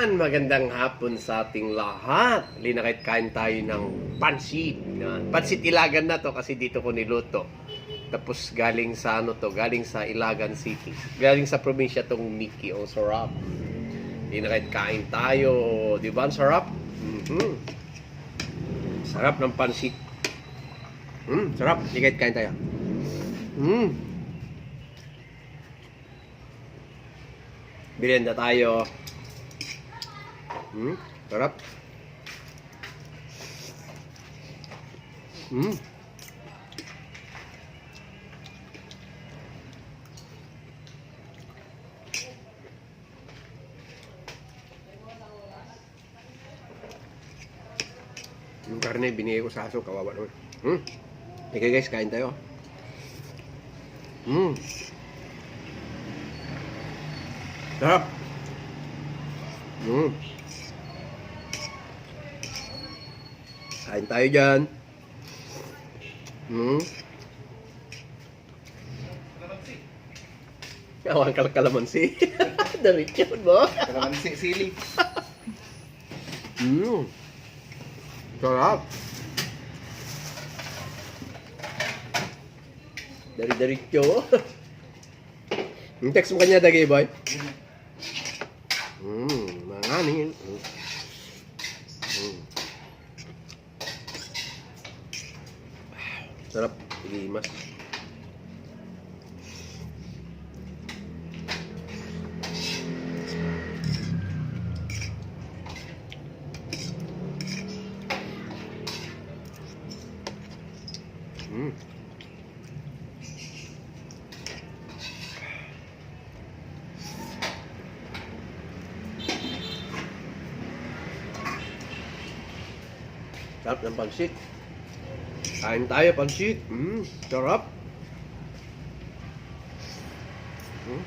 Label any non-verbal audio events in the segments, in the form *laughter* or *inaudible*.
Yan, magandang hapon sa ating lahat. Lina kahit kain tayo ng pansit. Pansit Ilagan na to kasi dito ko niluto. Tapos galing sa ano to, galing sa Ilagan City. Galing sa probinsya tong Miki. Oh, sarap. Lina kahit kain tayo. Di ba? Ang sarap? Mhm. Sarap ng pansit. Mm, sarap. Lina kahit kain tayo. Mm. Birenda tayo. Hmm, sarap. Hmm. Yung karne, binigay ko sa aso, kawawa naman. Hmm. Okay guys, kain tayo. Hmm. Sarap. Hmm. Kain tayo dyan. Hmm. Awang kal kalamansi. *laughs* Diretso mo. Kalamansi, sili. Hmm. Sarap. Dari diretso. *laughs* Yung text mo kanya dagay boy. Hmm, mga nin. Hmm. Sarap. Igimas. Hmm. Sarap ng pansit. Kain tayo pansit. Mm, sarap. Mm.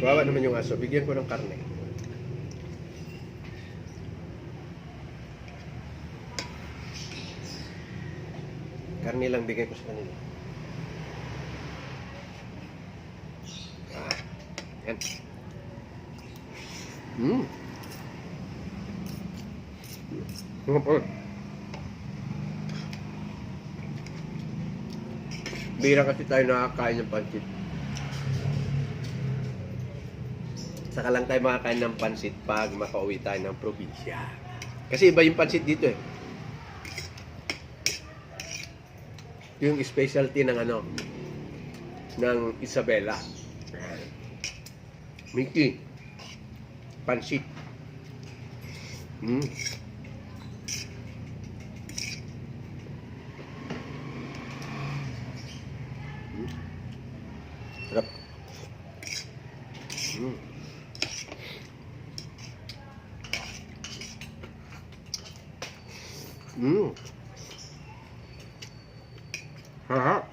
Bawa naman yung aso. Bigyan ko ng karne. Karne lang bigay ko sa kanila. Ah, yan. Hmm. Nga po. Bira kasi tayo nakakain ng pansit. Saka lang tayo makakain ng pansit pag makauwi tayo ng probinsya. Kasi iba yung pansit dito eh. Yung specialty ng ano, ng Isabela. Mickey. Pansit. Mm. Mm. Sarap. Mm. Mm. Sarap.